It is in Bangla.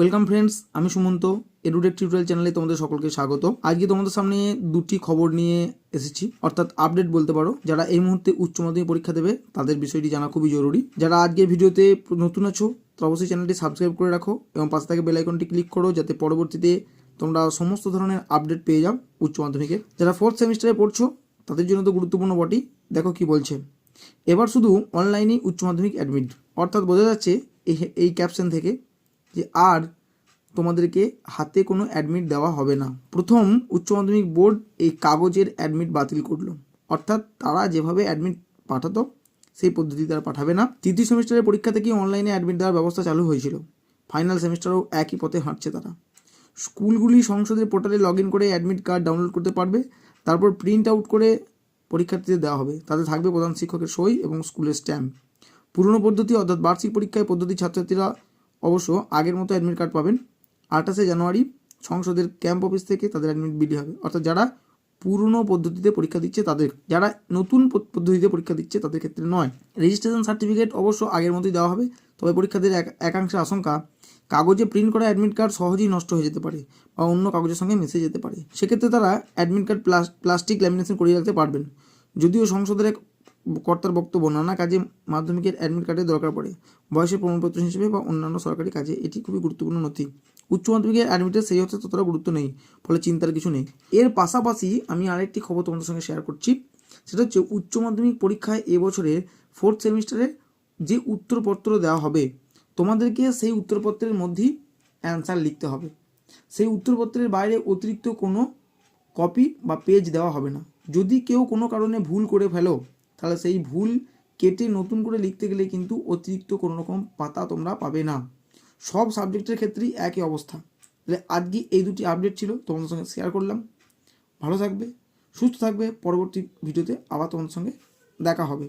ওয়েলকাম ফ্রেন্ডস আমি সুমন্ত এডুটেক টিউটোরিয়াল চ্যানেলে তোমাদের সকলকে স্বাগত। আজকে তোমাদের সামনে দুটি খবর নিয়ে এসেছি। অর্থাৎ আপডেট বলতে পারো, যারা এই মুহূর্তে উচ্চ মাধ্যমিক পরীক্ষা দেবে, তাদের বিষয়টি জানা খুবই জরুরি। যারা আজকের ভিডিওতে নতুন আছো তো অবশ্যই চ্যানেলটি সাবস্ক্রাইব করে রাখো এবং পাশে থেকে বেল আইকনটি ক্লিক করো, যাতে পরবর্তীতে তোমরা সমস্ত ধরনের আপডেট পেয়ে যাও উচ্চ মাধ্যমিকে। যারা ফোর্থ সেমিস্টারে পড়ছো, তাদের জন্য তো গুরুত্বপূর্ণ বটি। দেখো কি বলছে। এবার শুধু অনলাইনেই উচ্চ মাধ্যমিক অ্যাডমিট অর্থাৎ বোঝা যাচ্ছে, এই ক্যাপশন থেকে যে আর তোমাদেরকে হাতে কোনো অ্যাডমিট দেওয়া হবে না। প্রথম উচ্চ মাধ্যমিক বোর্ড এই কাগজের অ্যাডমিট বাতিল করল। অর্থাৎ তারা যেভাবে অ্যাডমিট পাঠাতো, সেই পদ্ধতি তারা পাঠাবে না। তৃতীয় সেমিস্টারের পরীক্ষা থেকেই অনলাইনে অ্যাডমিট দেওয়ার ব্যবস্থা চালু হয়েছিল। ফাইনাল সেমিস্টারও একই পথে হাঁটছে তারা। স্কুলগুলি সংসদের পোর্টালে লগ ইন করে অ্যাডমিট কার্ড ডাউনলোড করতে পারবে। তারপর প্রিন্ট আউট করে পরীক্ষার্থীদের দেওয়া হবে। তাতে থাকবে প্রধান শিক্ষকের সই এবং স্কুলের স্ট্যাম্প পুরনো পদ্ধতি অর্থাৎ বার্ষিক পরীক্ষায় পদ্ধতি ছাত্রছাত্রীরা অবশ্য আগের মতো অ্যাডমিট কার্ড পাবেন। আঠাশে জানুয়ারি সংসদের ক্যাম্প অফিস থেকে তাদের অ্যাডমিট বিলি হবে। অর্থাৎ যারা পুরনো পদ্ধতিতে পরীক্ষা দিচ্ছে তাদের, যারা নতুন পদ- পদ্ধতিতে পরীক্ষা দিচ্ছে তাদের ক্ষেত্রে নয়। রেজিস্ট্রেশন সার্টিফিকেট অবশ্য আগের মতোই দেওয়া হবে, তবে পরীক্ষার্থীর এক- একাংশের আশঙ্কা, কাগজে প্রিন্ট করা অ্যাডমিট কার্ড সহজেই নষ্ট হয়ে যেতে পারে বা অন্য কাগজের সঙ্গে মিশে যেতে পারে। সেক্ষেত্রে তারা অ্যাডমিট কার্ড প্লাস্টিক ল্যামিনেশন করিয়ে রাখতে পারবেন। যদিও সংসদের এক কর্তার বক্তব্য, নানা কাজে মাধ্যমিকের অ্যাডমিট কার্ডের দরকার পড়ে। বয়সের প্রমাণপত্র হিসেবে বা অন্যান্য সরকারি কাজে এটি খুবই গুরুত্বপূর্ণ নথি। উচ্চ মাধ্যমিকের অ্যাডমিটের সেই অর্থে ততটা গুরুত্ব নেই, ফলে চিন্তার কিছু নেই। এর পাশাপাশি আমি আরেকটি খবর তোমাদের সঙ্গে শেয়ার করছি। সেটা হচ্ছে উচ্চ মাধ্যমিক পরীক্ষায় এবছরে ফোর্থ সেমিস্টারে যে উত্তরপত্র দেওয়া হবে, তোমাদেরকে সেই উত্তরপত্রের মধ্যেই অ্যান্সার লিখতে হবে। সেই উত্তরপত্রের বাইরে অতিরিক্ত কোনো কপি বা পেজ দেওয়া হবে না। যদি কেউ কোনো কারণে ভুল করে ফেলো তাহলে সেই ভুল কেটে নতুন করে লিখতে গেলে কিন্তু অতিরিক্ত কোনো রকম পাতা তোমরা পাবে না। সব সাবজেক্টের ক্ষেত্রেই একই অবস্থা। তাহলে আজকে এই দুটি আপডেট ছিল, তোমাদের সঙ্গে শেয়ার করলাম। ভালো থাকবে, সুস্থ থাকবে। পরবর্তী ভিডিওতে আবার তোমাদের সঙ্গে দেখা হবে।